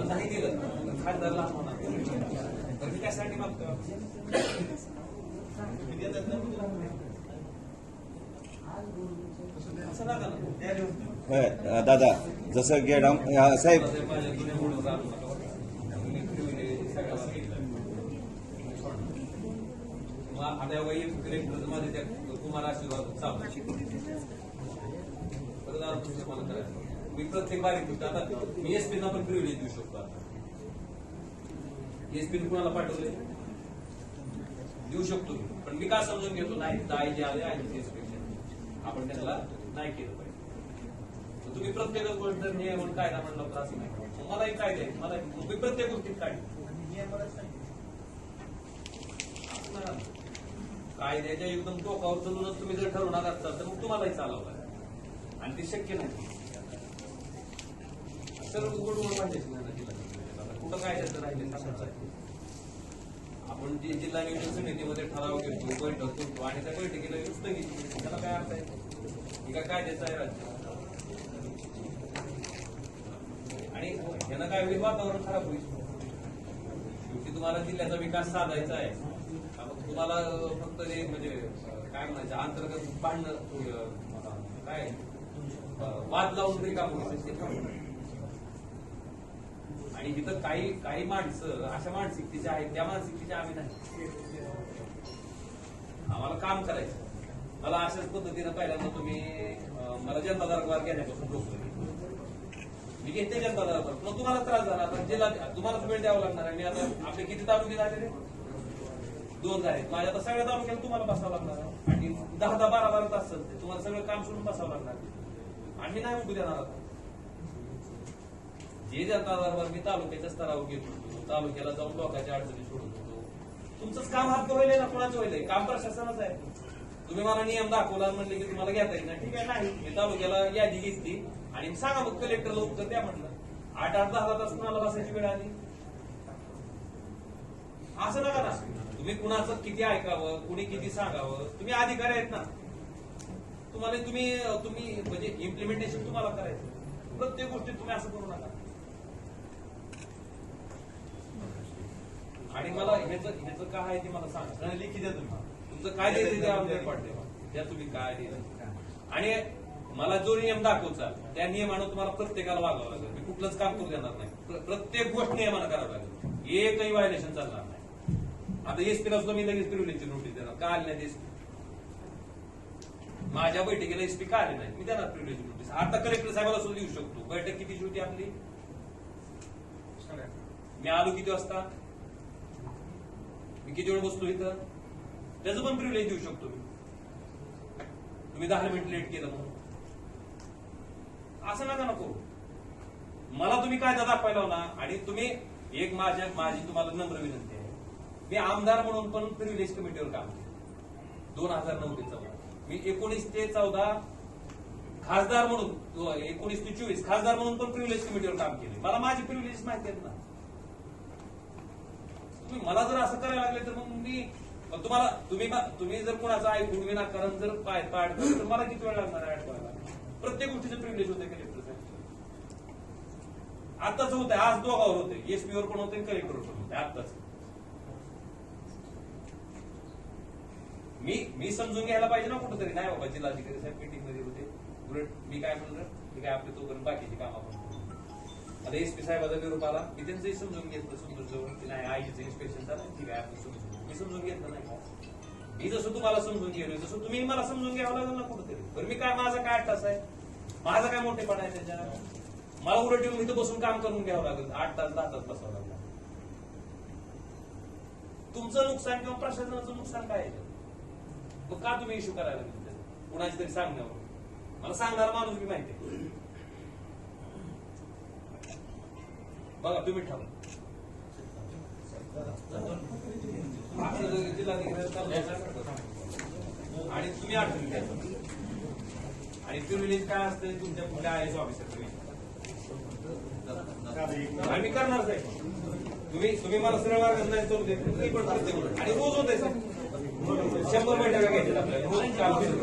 तुम्हाला नाही. दिलं लहान होणार. तर मी त्यासाठी मागतो दादा जसं गेडाम साहेब. मुलं कुमार आशीर्वाद मी प्रत्येक बारीक गोष्ट आता मी एसपी ना पण प्रिव्हिलेज देऊ शकतो आता एसपी कुणाला पाठवले देऊ शकतो. पण मी का समजून घेतो नाही दाई जे आले आहे इन्स्पेक्शन आपण त्यांना नाही केलं पाहिजे तुम्ही प्रत्येक गोष्ट नियमन कायदा म्हणला तर असं नाही मलाही कायदे. मला मी प्रत्येक गोष्टीत काढले कायद्याच्या एकदम टोकावर चलूनच तुम्ही जर ठरवणार असाल तर मग तुम्हालाही चालावं लागेल आणि ते शक्य नाही सर्व उघड उघड पाहिजे ना कुठं काय त्याचं राहिले आपण जे जिल्हा नियोजन समितीमध्ये ठराव घेतो बैठक करतो आणि त्या बैठकीला नुसतं घेतो त्याला काय अर्थ आहे? का काय द्यायचं आहे राज्य? आणि ह्यानं काय होईल? वातावरण खराब होईल. शेवटी तुम्हाला जिल्ह्याचा विकास साधायचा आहे. तुम्हाला फक्त ते म्हणजे काय म्हणायचं अंतर्गत भांडण काय? वाद लावून रिकाम आणि इथं काही काही माणसं अशा मानसिकतेच्या आहेत त्या मानसिकतेच्या आम्ही नाही. आम्हाला काम करायचं. मला अशाच पद्धतीनं पहिल्यांदा तुम्ही मला जनता दरबार घेण्यापासून रोखलं. मी घेते जनता दरबार मग तुम्हाला त्रास झाला आता जिल्हा तुम्हालाच वेळ द्यावा लागणार आहे. मी आता आपले किती तालुके झालेले दोन झाले. माझ्या आता सगळ्या तालुक्याला तुम्हाला बसावं लागणार आणि दहा दहा बारा बारा तास चालते तुम्हाला सगळं काम सोडून बसावं लागणार आम्ही नाही उभू देणार आता. जे जनता दरबार मी तालुक्याच्या स्तरावर घेत होतो तालुक्याला जाऊन लोकांच्या अडचणी सोडत होतो तुमचंच काम हात होईल ना कोणाचं होईल काम प्रशासनाचं आहे. तुम्ही मला नियम दाखवला म्हणले की तुम्हाला घेता येईल ना ठीक आहे नाही. मी तालुक्याला यादी घेतली आणि सांगा मग कलेक्टरला उत्तर द्या म्हटलं. आठ आठ दहा दहा तास कुणाला बसायची वेळ आली. असं नका ना. तुम्ही कुणाचं किती ऐकावं कुणी किती सांगावं तुम्ही अधिकारी आहेत ना. तुम्हाला तुम्ही तुम्ही म्हणजे इम्प्लिमेंटेशन तुम्हाला करायचं. प्रत्येक गोष्टीत तुम्ही असं करू नका. आणि मला ह्याचं ह्याचं काय आहे ते मला सांगा. लिखी द्या तुम्ही. तुमचं काय द्यायचं ते द्या तुम्ही काय द्यायचं आणि मला जो नियम दाखवचा त्या नियमानं तुम्हाला प्रत्येकाला वागावं लागेल. मी कुठलंच काम करू देणार नाही. प्र- प्रत्येक गोष्ट नियमानं करावं लागेल. एकही व्हायलेशन चालणार नाही. आता एसपीला सुद्धा मी लगेच प्रिव्हिलेजची नोटीस देणार. का आली नाही एसपी माझ्या बैठकीला एसपी का आले नाही? मी देणार प्रिव्हिलेज नोटीस आता कलेक्टर साहेबाला सुद्धा देऊ शकतो. बैठक कितीची होती आपली? मी आलो किती वाजता? मी किती वेळ बसतो इथं? त्याचं पण प्रिव्हिलेज देऊ शकतो मी. तुम्ही दहा मिनिट लेट केलं म्हणून. असं नका नको. मला तुम्ही कायदा दाखवायला ना आणि तुम्ही एक माझ्या माझी तुम्हाला नम्र विनंती आहे. मी आमदार म्हणून पण प्रिव्हिलेज कमिटीवर काम केलं. दोन हजार नऊ ते चौदा. मी एकोणीस ते चौदा खासदार म्हणून एकोणीस ते चोवीस खासदार म्हणून पण प्रिव्हिलेज कमिटीवर काम केले मला माझी प्रिव्हिलेज माहिती आहेत ना. तुम्ही मला जर असं करायला लागले तर मग मी मग तुम्हाला तुम्ही तुम्ही जर कोणाचं ऐकून विनाकारण जर पाय पाड केलं तर मला किती वेळ लागणार आहे करायला प्रत्येक गोष्टीचं प्रिव्हिलेज होते कलेक्टर साहेब आताच होते आज दोघावर होते एसपी वर पण होते कलेक्टरवर पण होते आताच मी मी समजून घ्यायला पाहिजे ना कुठंतरी. नाही बाबा जिल्हाधिकारी साहेब मीटिंगमध्ये होते. उलट मी काय म्हणलं? ठीक आहे आपले तोपर्यंत बाकीची काम आपण आता एसपी साहेबाचा निरोप आला. मी त्यांचंही समजून घेतलं समजून जवळ नाही आईचं इन्स्पेक्शन झालं ठीक आहे आपण समजून मी समजून घेतलं नाही. मी जसं तुम्हाला समजून गेलोय तसं तुम्ही मला समजून घ्यावं लागेल ना कुठंतरी. बरं मी काय माझा काय तास आहे? माझा काय मोठेपणा आहे त्याच्या मला उलट येऊन इथं बसून काम करून घ्यावं लागेल. आठ तास दहा तास बसावं लागेल. तुमचं नुकसान किंवा प्रशासनाचं नुकसान काय आहे? मग का तुम्ही इश्यू करायला कुणाची तरी सांगण्यावर. मला सांगणारा माणूस मी माहिती आहे. बघा तुम्ही ठरवा. आपलं जर जिल्हाधिकारी. आणि तुम्ही आठवून घ्या. आणि प्रिव्हिलेज काय असते? तुमच्या कुठल्या आय एस ऑफिसर आणि मी करणार साहेब तुम्ही तुम्ही मला सरळ मार्ग नाही करू दे मी पण प्रत्येक गोष्ट. आणि रोज होते शंभर बैठका घ्यायच्या आपल्याला? रोज काम सुरू